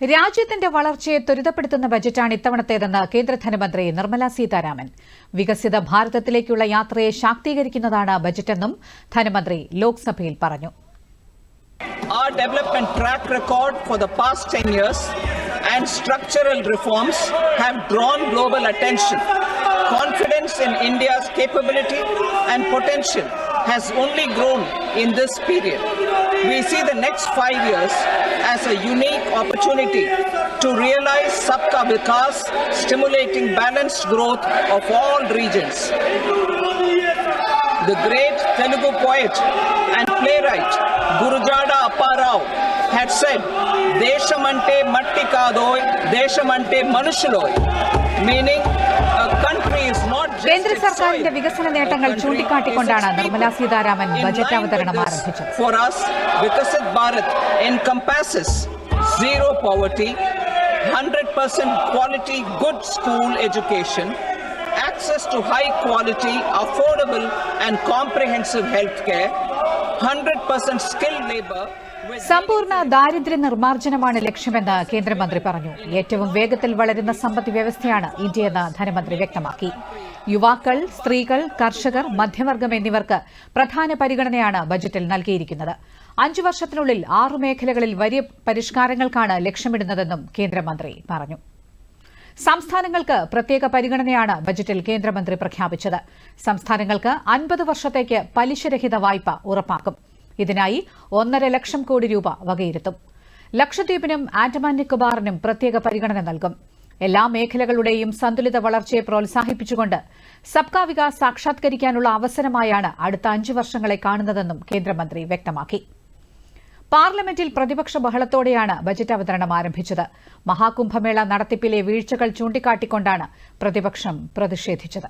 രാജ്യത്തിന്റെ വളർച്ചയെ ത്വരിതപ്പെടുത്തുന്ന ബജറ്റാണ് ഇത്തവണത്തേതെന്ന് കേന്ദ്ര ധനമന്ത്രി നിർമ്മല സീതാരാമൻ വികസിത ഭാരതത്തിലേക്കുള്ള യാത്രയെ ശാക്തീകരിക്കുന്നതാണ് ബജറ്റെന്നും ധനമന്ത്രി ലോക്സഭയിൽ പറഞ്ഞു Our development track record for the past 10 years and structural reforms have drawn global attention. Confidence in India's capability and potential has only grown in this period. We see the next five years as a unique opportunity to realize Sabka Vikas, stimulating balanced growth of all regions. The great Telugu poet and playwright Gurujada Apparao had said, Deshamante matti Deshamante manushuloy, meaning a കേന്ദ്ര സർക്കാരിന്റെ വികസന നേട്ടങ്ങൾ ചൂണ്ടിക്കാട്ടിക്കൊണ്ടാണ് Nirmala. Sitharaman budget അവതരണം ആരംഭിച്ചത് For us, Vikasit Bharat encompasses zero poverty, 100% quality good school education, access to high quality, affordable and comprehensive health care, 100% skilled labor. സമ്പൂർണ ദാരിദ്ര്യ നിർമ്മാർജനമാണ് ലക്ഷ്യമെന്ന് കേന്ദ്രമന്ത്രി പറഞ്ഞു. ഏറ്റവും വേഗത്തിൽ വളരുന്ന സമ്പദ് വ്യവസ്ഥയാണ് ഇന്ത്യയെന്ന് ധനമന്ത്രി വ്യക്തമാക്കി. യുവാക്കൾ സ്ത്രീകൾ കർഷകർ മധ്യവർഗം എന്നിവർക്ക് പ്രധാന പരിഗണനയാണ് ബജറ്റിൽ നൽകിയിരിക്കുന്നത്. അഞ്ചു വർഷത്തിനുള്ളിൽ ആറു മേഖലകളിൽ വലിയ പരിഷ്കാരങ്ങൾക്കാണ് ലക്ഷ്യമിടുന്നതെന്നും കേന്ദ്രമന്ത്രി പറഞ്ഞു. സംസ്ഥാനങ്ങൾക്ക് പ്രത്യേക പരിഗണനയാണ് ബജറ്റിൽ കേന്ദ്രമന്ത്രി പ്രഖ്യാപിച്ചത്. സംസ്ഥാനങ്ങൾക്ക് അൻപത് വർഷത്തേക്ക് പലിശരഹിത വായ്പ ഉറപ്പാക്കും. ഇതിനായി ഒന്നര ലക്ഷം കോടി രൂപ വകയിരുത്തും. ലക്ഷദ്വീപിനും ആൻഡമാൻ നിക്കോബാറിനും പ്രത്യേക പരിഗണന നൽകും. എല്ലാ മേഖലകളുടെയും സന്തുലിത വളർച്ചയെ പ്രോത്സാഹിപ്പിച്ചുകൊണ്ട് സബ്കാ വികാസ് സാക്ഷാത്കരിക്കാനുള്ള അവസരമായാണ് അടുത്ത അഞ്ച് വർഷങ്ങളെ കാണുന്നതെന്നും കേന്ദ്രമന്ത്രി വ്യക്തമാക്കി. പാർലമെന്റിൽ പ്രതിപക്ഷ ബഹളത്തോടെയാണ് ബജറ്റ് അവതരണം ആരംഭിച്ചത്. മഹാകുംഭമേള നടത്തിപ്പിലെ വീഴ്ചകൾ ചൂണ്ടിക്കാട്ടിക്കൊണ്ടാണ് പ്രതിപക്ഷം പ്രതിഷേധിച്ചത്.